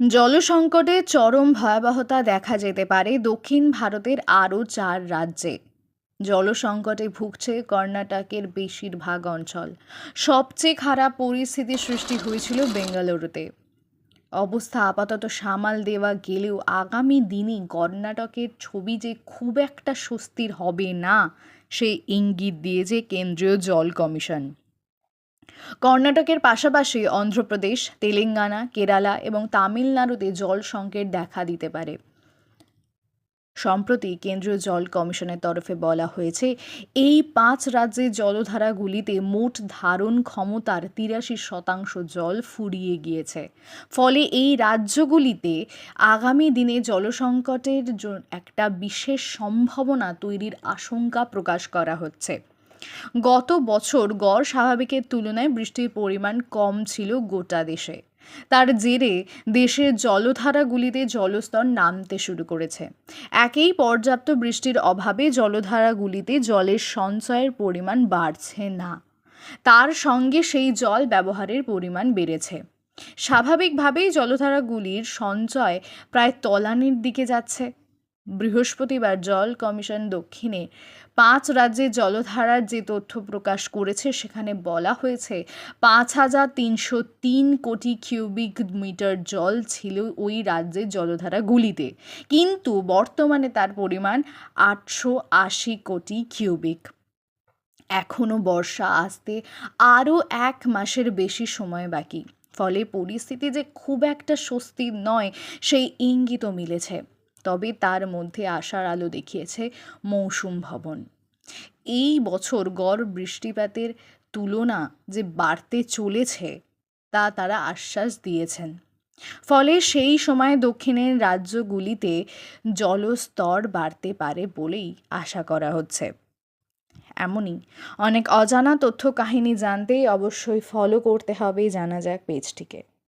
জলসংকটে চরম ভয়াবহতা দেখা যেতে পারে দক্ষিণ ভারতের আরও চার রাজ্যে। জলসংকটে ভুগছে কর্ণাটকের বেশিরভাগ অঞ্চল। সবচেয়ে খারাপ পরিস্থিতি সৃষ্টি হয়েছিল বেঙ্গালুরুতে। অবস্থা আপাতত সামাল দেওয়া গেলেও আগামী দিনে কর্ণাটকের ছবি যে খুব একটা স্বস্তির হবে না সেই ইঙ্গিত দিয়েছে কেন্দ্রীয় জল কমিশন। কর্ণাটকের পাশাপাশি অন্ধ্রপ্রদেশ, তেলেঙ্গানা, কেরালা এবং তামিলনাড়ুতে জল সংকট দেখা দিতে পারে। সম্প্রতি কেন্দ্রীয় জল কমিশনের তরফে বলা হয়েছে, এই পাঁচ রাজ্যের জলধারাগুলিতে মোট ধারণ ক্ষমতার তিরাশি শতাংশ জল ফুরিয়ে গিয়েছে। ফলে এই রাজ্যগুলিতে আগামী দিনে জলসংকটের একটা বিশেষ সম্ভাবনা তৈরির আশঙ্কা প্রকাশ করা হচ্ছে। গত বছর গড় স্বাভাবিকের তুলনায় বৃষ্টির পরিমাণ কম ছিল গোটা দেশে। তার জেরে দেশের জলধারাগুলিতে জলস্তর নামতে শুরু করেছে। একেই পর্যাপ্ত বৃষ্টির অভাবে জলধারাগুলিতে জলের সঞ্চয়ের পরিমাণ বাড়ছে না। তার সঙ্গে সেই জল ব্যবহারের পরিমাণ বেড়েছে। স্বাভাবিকভাবেই জলধারাগুলির সঞ্চয় প্রায় তলানির দিকে যাচ্ছে। বৃহস্পতিবার জল কমিশন দক্ষিণে পাঁচ রাজ্যে জলধারার যে তথ্য প্রকাশ করেছে, সেখানে বলা হয়েছে পাঁচ হাজার তিনশো তিন কোটি কিউবিক মিটার জল ছিল ওই রাজ্যের জলধারাগুলিতে কিন্তু বর্তমানে তার পরিমাণ আটশো আশি কোটি কিউবিক। এখনও বর্ষা আসতে আরও এক মাসের বেশি সময় বাকি। ফলে পরিস্থিতি যে খুব একটা স্বস্তির নয়, সেই ইঙ্গিতও মিলেছে। তবে তার মধ্যে আশার আলো দেখিয়েছে মৌসুম ভবন। এই বছর গড় বৃষ্টিপাতের তুলনা যে বাড়তে চলেছে, তা তারা আশ্বাস দিয়েছেন। ফলে সেই সময় দক্ষিণের রাজ্যগুলিতে জলস্তর বাড়তে পারে বলেই আশা করা হচ্ছে। এমনই অনেক অজানা তথ্য কাহিনী জানতে অবশ্যই ফলো করতে হবে, জানা যাক পেজটিকে